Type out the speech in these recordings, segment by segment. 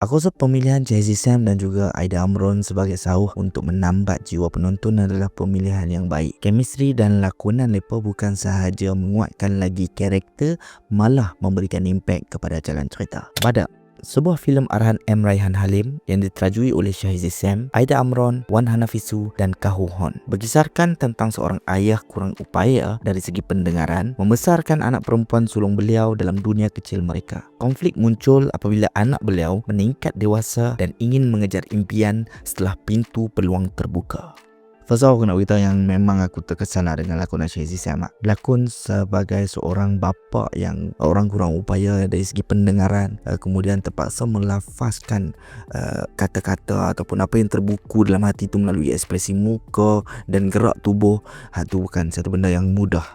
Aku rasa pemilihan Jazzy Sam dan juga Aida Amron sebagai sauh untuk menambat jiwa penonton adalah pemilihan yang baik. Chemistry dan lakonan mereka bukan sahaja menguatkan lagi karakter, malah memberikan impak kepada jalan cerita. Badak sebuah filem arahan M. Raihan Halim yang diterajui oleh Syahizi Sam, Aida Amron, Wan Hanafisu dan Kahu Hon. Berkisarkan tentang seorang ayah kurang upaya dari segi pendengaran membesarkan anak perempuan sulung beliau dalam dunia kecil mereka. Konflik muncul apabila anak beliau meningkat dewasa dan ingin mengejar impian setelah pintu peluang terbuka. First of all, aku nak beritahu yang memang aku terkesan lah dengan lakon Syed Sama. Lakon sebagai seorang bapa yang orang kurang upaya dari segi pendengaran uh, kemudian terpaksa melafazkan uh, kata-kata ataupun apa yang terbuku dalam hati itu melalui ekspresi muka dan gerak tubuh. Itu ha, bukan satu benda yang mudah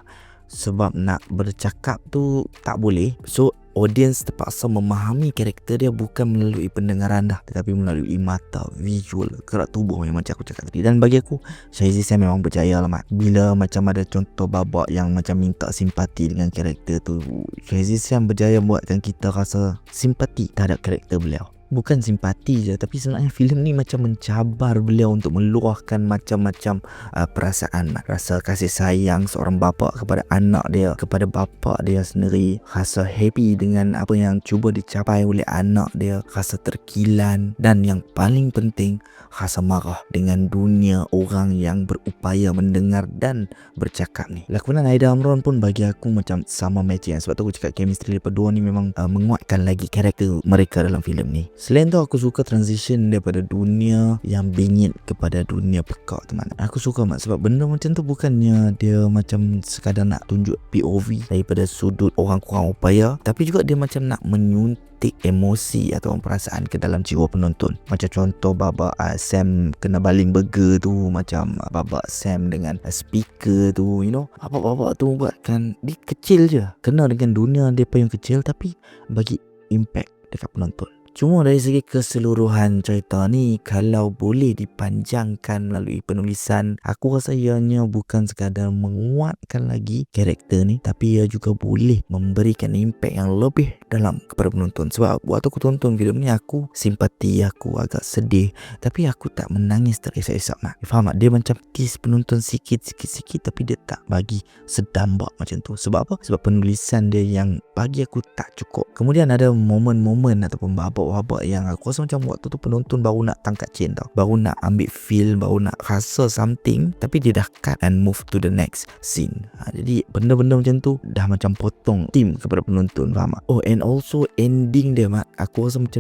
sebab nak bercakap tu tak boleh. So audience terpaksa memahami karakter dia bukan melalui pendengaran dah tetapi melalui mata, visual, gerak tubuh yang macam aku cakap tadi. Dan bagi aku Syahizi saya memang berjaya lah mat. Bila macam ada contoh babak yang macam minta simpati dengan karakter tu Syahizi saya berjaya buatkan kita rasa simpati terhadap karakter beliau bukan simpati je tapi sebenarnya filem ni macam mencabar beliau untuk meluahkan macam-macam uh, perasaan. Rasa kasih sayang seorang bapa kepada anak dia kepada bapa dia sendiri. Rasa happy dengan apa yang cuba dicapai oleh anak dia. Rasa terkilan. Dan yang paling penting rasa marah dengan dunia orang yang berupaya mendengar dan bercakap ni. Lakonan Aida Amron pun bagi aku macam sama matching. Sebab tu aku cakap chemistry mereka dua ni memang uh, menguatkan lagi karakter mereka dalam filem ni Selain tu aku suka transition daripada dunia yang bingit kepada dunia pekak teman. Aku suka mak sebab benda macam tu bukannya dia macam sekadar nak tunjuk POV daripada sudut orang kurang upaya tapi juga dia macam nak menyuntik emosi atau perasaan ke dalam jiwa penonton. Macam contoh baba uh, Sam kena baling burger tu macam uh, baba Sam dengan uh, speaker tu you know. Apa-apa tu buat kan dia kecil je. Kena dengan dunia dia yang kecil tapi bagi impact dekat penonton. Cuma dari segi keseluruhan cerita ni kalau boleh dipanjangkan melalui penulisan aku rasa ianya bukan sekadar menguatkan lagi karakter ni tapi ia juga boleh memberikan impak yang lebih dalam kepada penonton. Sebab waktu aku tonton filem ni aku simpati aku agak sedih. Tapi aku tak menangis terisak-isak mak faham tak? Dia macam tease penonton sikit-sikit-sikit tapi dia tak bagi sedambak macam tu. Sebab apa? Sebab penulisan dia yang bagi aku tak cukup. Kemudian ada momen-momen ataupun babak wabak yang aku rasa macam waktu tu penonton baru nak tangkap chain tau. Baru nak ambil feel baru nak rasa something tapi dia dah cut and move to the next scene. Ha, jadi benda-benda macam tu dah macam potong tim kepada penonton. Faham tak? oh and also ending dia mak. Aku rasa macam